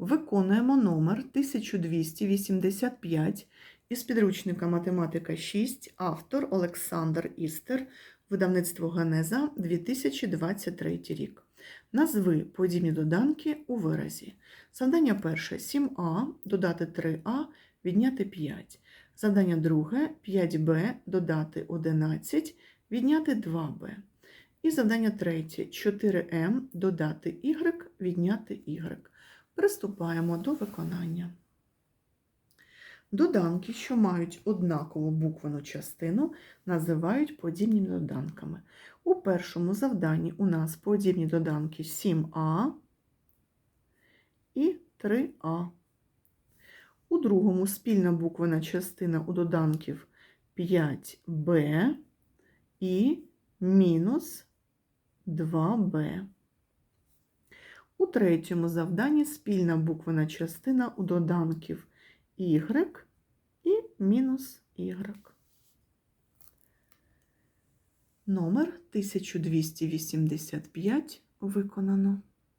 Виконуємо номер 1285 із підручника Математика 6, автор Олександр Істер, видавництво Генеза 2023 рік. Назви подібні доданки у виразі. Завдання перше 7а, додати 3а, відняти 5. Завдання друге 5b, додати 11, відняти 2b. І завдання третє 4m, додати y, відняти y. Приступаємо до виконання. Доданки, що мають однакову буквену частину, називають подібними доданками. У першому завданні у нас подібні доданки 7а і 3а. У другому спільна буквена частина у доданків 5b і мінус 2b. У третьому завданні спільна буквена частина у доданків y і мінус y. Номер 1285 виконано.